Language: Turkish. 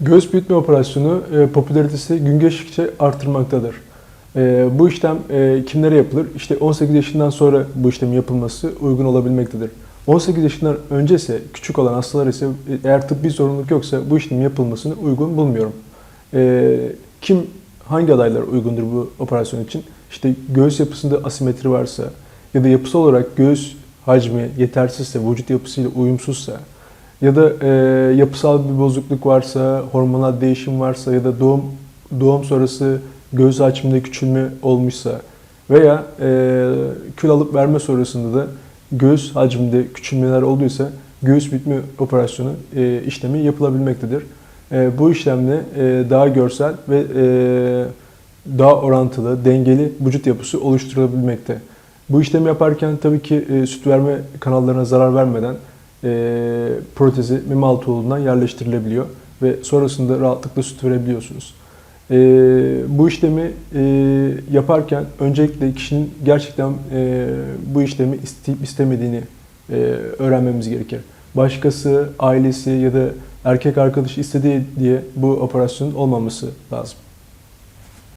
Göğüs büyütme operasyonu e, popülaritesi gün geçtikçe artırmaktadır. E, bu işlem e, kimlere yapılır? İşte 18 yaşından sonra bu işlemin yapılması uygun olabilmektedir. 18 yaşından önce ise küçük olan hastalar ise eğer tıbbi zorunluluk yoksa bu işlemin yapılmasını uygun bulmuyorum. E, kim hangi adaylar uygundur bu operasyon için? İşte göğüs yapısında asimetri varsa ya da yapısal olarak göğüs hacmi yetersizse, vücut yapısıyla uyumsuzsa ya da e, yapısal bir bozukluk varsa, hormonal değişim varsa ya da doğum doğum sonrası göğüs hacminde küçülme olmuşsa veya e, kül alıp verme sonrasında da göğüs hacminde küçülmeler olduysa göğüs büyütme operasyonu e, işlemi yapılabilmektedir. E, bu işlemle e, daha görsel ve e, daha orantılı, dengeli vücut yapısı oluşturulabilmekte. Bu işlemi yaparken tabii ki e, süt verme kanallarına zarar vermeden e, protezi meme altı yolundan yerleştirilebiliyor ve sonrasında rahatlıkla süt verebiliyorsunuz. E, bu işlemi e, yaparken öncelikle kişinin gerçekten e, bu işlemi isteyip istemediğini e, öğrenmemiz gerekir. Başkası, ailesi ya da erkek arkadaşı istediği diye bu operasyonun olmaması lazım.